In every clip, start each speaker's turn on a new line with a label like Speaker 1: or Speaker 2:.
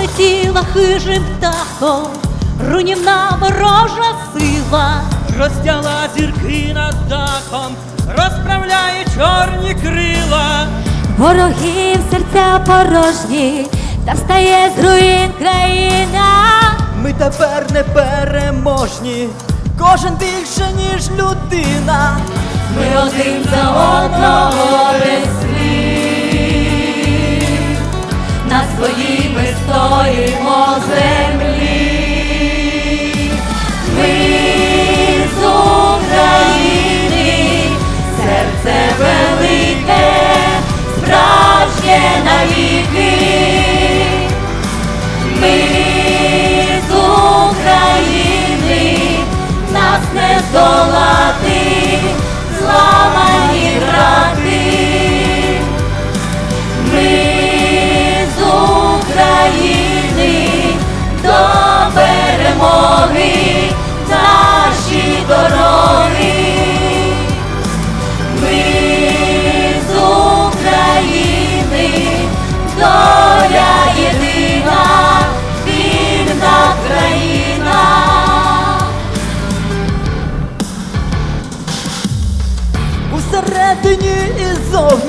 Speaker 1: залетіла хижим птахом, руйнівна ворожа сила.
Speaker 2: Розтяла зірки над дахом, розправляє чорні крила.
Speaker 1: Ворогів серця порожні, та встає з руїн країна.
Speaker 3: Ми тепер не переможні, кожен більше, ніж людина.
Speaker 1: Ми один за одного без стоїмо землі.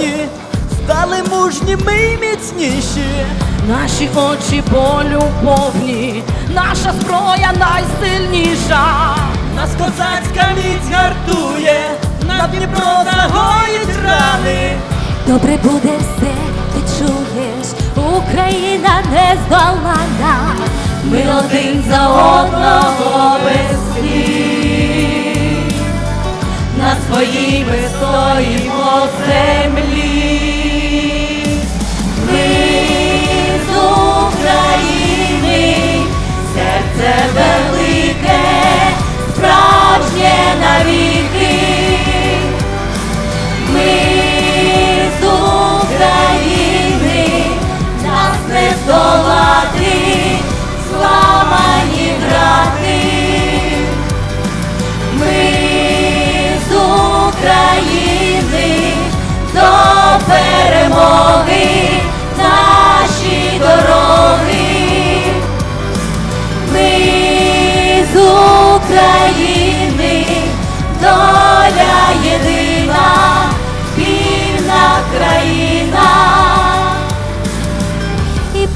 Speaker 3: І стали мужніми й міцніші.
Speaker 4: Наші очі болю повні, наша зброя найсильніша.
Speaker 2: Нас козацька міць гартує, на Дніпро загоїть рани.
Speaker 1: Добре буде все, ти чуєш, Україна не здолана. Ми один за одного своїй ми стоїмо землі.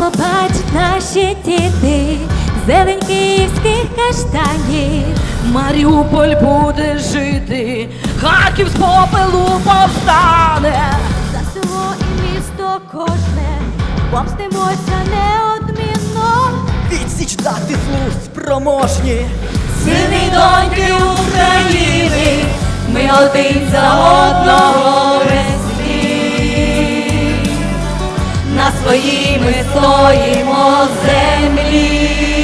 Speaker 1: Побачать наші діти зелень київських каштанів.
Speaker 4: Маріуполь буде жити, Харків з попелу повстане.
Speaker 1: За село і місто кожне помстимося неодмінно.
Speaker 3: Відсіч дати злу спроможні.
Speaker 1: Сини й доньки України, ми один за одного своїй ми стоїмо землі.